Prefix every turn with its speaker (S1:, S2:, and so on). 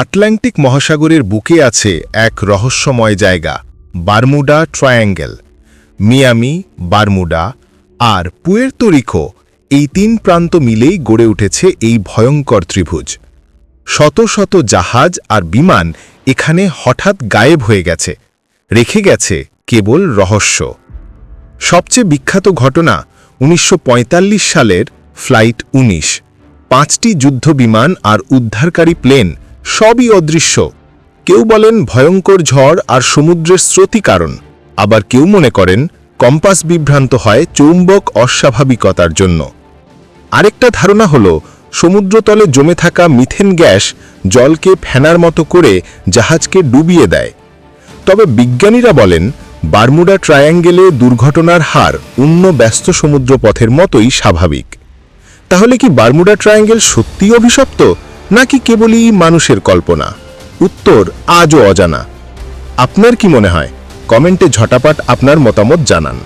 S1: Atlantic মহাসাগরের বুকে আছে এক রহস্যময় জায়গা, বারমুডা ট্রায়াঙ্গেল। মিয়ামি, বারমুডা আর পুয়ের্তোরিকো এই তিন প্রান্ত মিলেই গড়ে উঠেছে এই ভয়ঙ্কর ত্রিভুজ। শত শত জাহাজ আর বিমান এখানে হঠাৎ গায়েব হয়ে গেছে, রেখে গেছে কেবল রহস্য। সবচেয়ে বিখ্যাত ঘটনা উনিশশো পঁয়তাল্লিশ সালের ফ্লাইট ১৯ পাঁচটি যুদ্ধবিমান আর উদ্ধারকারী প্লেন সবই অদৃশ্য। কেউ বলেন ভয়ঙ্কর ঝড় আর সমুদ্রের স্রোতই কারণ। আবার কেউ মনে করেন কম্পাস বিভ্রান্ত হয় চৌম্বক অস্বাভাবিকতার জন্য। আরেকটা ধারণা হল, সমুদ্রতলে জমে থাকা মিথেন গ্যাস জলকে ফেনার মতো করে জাহাজকে ডুবিয়ে দেয়। তবে বিজ্ঞানীরা বলেন, বারমুডা ট্রায়াঙ্গেলে দুর্ঘটনার হার অন্য ব্যস্ত সমুদ্রপথের মতোই স্বাভাবিক। তাহলে কি বারমুডা ট্রায়াঙ্গেল সত্যিই অভিশপ্ত? নাকি কেবলই মানুষের কল্পনা? উত্তর আজও অজানা। আপনার কি মনে হয়? কমেন্টে ঝটাপাট আপনার মতামত জানান।